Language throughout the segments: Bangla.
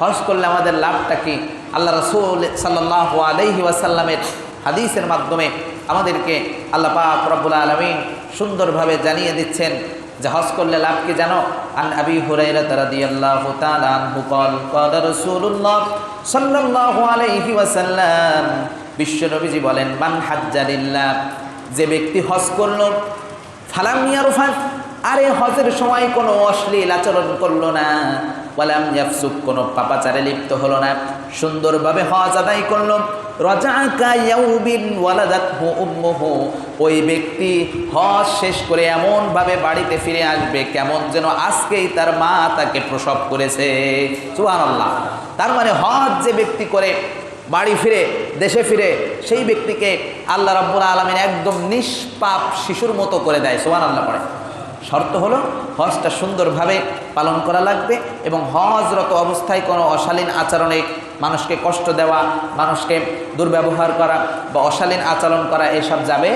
হজ করলে আমাদের লাভটা কি? আল্লাহ রসুল সাল্লাহ আলহি ওয়াসাল্লামের হাদিসের মাধ্যমে আমাদেরকে আল্লাহ পাক রব্বুল আলমিন সুন্দরভাবে জানিয়ে দিচ্ছেন যে হজ করলে লাভ কি জানো? আন আবি হুরাইরা রাদিয়াল্লাহু তাআলা আনহু কল কল রাসূলুল্লাহ সাল্লাল্লাহু ওয়াসাল্লাম। বিশ্ব নবীজি বলেন, মান হাজ্জালিল্লাহ যে ব্যক্তি হজ করল, ফালাম ইয়ারফাত আরে হজের সময় কোনো অশ্লীল আচরণ করল না। ওয়ালাম ইয়াফসুক, কোনো পাপাচারে লিপ্ত হলো না। সুন্দরভাবে হজ আদায় করল। রজাকা ওই ব্যক্তি হজ শেষ করে এমনভাবে বাড়িতে ফিরে আসবে, কেমন যেন আজকেই তার মা তাকে প্রসব করেছে। সুবহানাল্লাহ। তার মানে হজ যে ব্যক্তি করে, বাড়ি ফিরে, দেশে ফিরে, সেই ব্যক্তিকে আল্লাহ রাব্বুল আলমিন একদম নিষ্পাপ শিশুর মতো করে দেয়। সোহান আল্লাহ পড়ে। শর্ত হলো হজটা সুন্দরভাবে পালন করা লাগবে এবং হজরত অবস্থায় কোনো অশালীন আচরণে মানুষকে কষ্ট দেওয়া, মানুষকে দুর্ব্যবহার করা বা অশালীন আচরণ করা এসব যাবে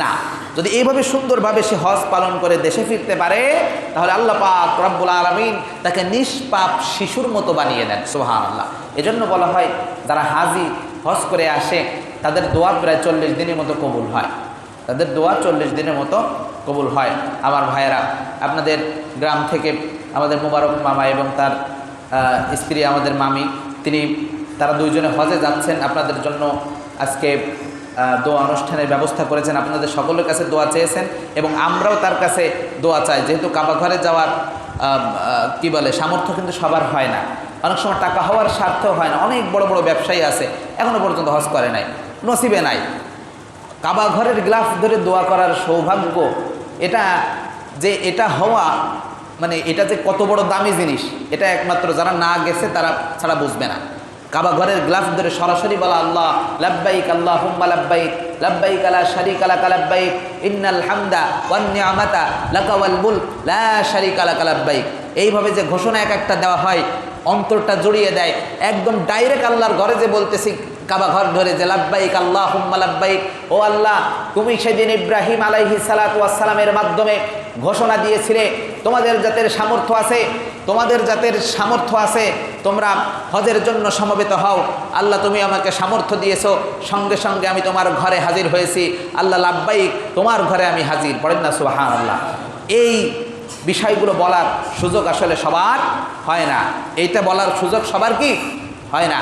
না। যদি এইভাবে সুন্দরভাবে সে হজ পালন করে দেশে ফিরতে পারে, তাহলে আল্লাহ পাক রব্বুল আলমিন তাকে নিষ্পাপ শিশুর মতো বানিয়ে দেন সোহান আল্লাহ এজন্য বলা হয়, যারা হাজি হজ করে আসে, তাদের দোয়া প্রায় চল্লিশ দিনের মতো কবুল হয়। তাদের দোয়া চল্লিশ দিনের মতো কবুল হয়। আমার ভাইয়েরা, আপনাদের গ্রাম থেকে আমাদের মোবারক মামা এবং তার স্ত্রী, আমাদের মামি, তিনি, তারা দুইজনে হজে যাচ্ছেন। আপনাদের জন্য আজকে দোয়া অনুষ্ঠানের ব্যবস্থা করেছেন। আপনাদের সকলের কাছে দোয়া চেয়েছেন এবং আমরাও তার কাছে দোয়া চাই। যেহেতু কাবা ঘরে যাওয়ার কি বলে, সামর্থ্য কিন্তু সবার হয় না। অনেক সময় টাকা হওয়ার স্বার্থেও হয় না। অনেক বড় বড় ব্যবসায়ী আছে এখনও পর্যন্ত হজ করে নাই। নসিবে নাই। কাবা ঘরের গ্লাফ ধরে দোয়া করার সৌভাগ্য, এটা যে এটা হওয়া মানে এটা যে কত বড় দামি জিনিস, এটা একমাত্র যারা না গেছে তারা ছাড়া বুঝবে না। কাবা ঘরের গ্লাফ ধরে সরাসরি বলা আল্লাহ, লাব্বাইক আল্লাহ হুম্মা লাব্বাইক লাব্বাইক আলা শারিক আলা কালাব্বাইক ইন্নাল হামদা ওয়ান নিয়ামাতা লাকা লা শারিক আলা কালাব্বাইক এইভাবে যে ঘোষণা এক একটা দেওয়া হয়, অন্তরটা জড়িয়ে দেয়, একদম ডাইরেক্ট আল্লাহর ঘরে যে বলতেছি কাবা ঘর ধরে যে লাব্বাইক আল্লাহ হুম্মা ও আল্লাহ, তুমি সেদিন ইব্রাহিম আলাইহি সালাতামের মাধ্যমে ঘোষণা দিয়েছিলে, তোমাদের জাতের সামর্থ্য আছে, তোমাদের জাতের সামর্থ্য আছে, তোমরা হজের জন্য সমবেত হও। আল্লাহ, তুমি আমাকে সামর্থ্য দিয়েছ, সঙ্গে সঙ্গে আমি তোমার ঘরে হাজির হয়েছি। আল্লাহ, লাব্বাইক, তোমার ঘরে আমি হাজির। পড়েন না সুবাহান আল্লাহ এই বিষয়গুলো বলার সুযোগ আসলে সবার হয় না। এইটা বলার সুযোগ সবার কি? হয় না।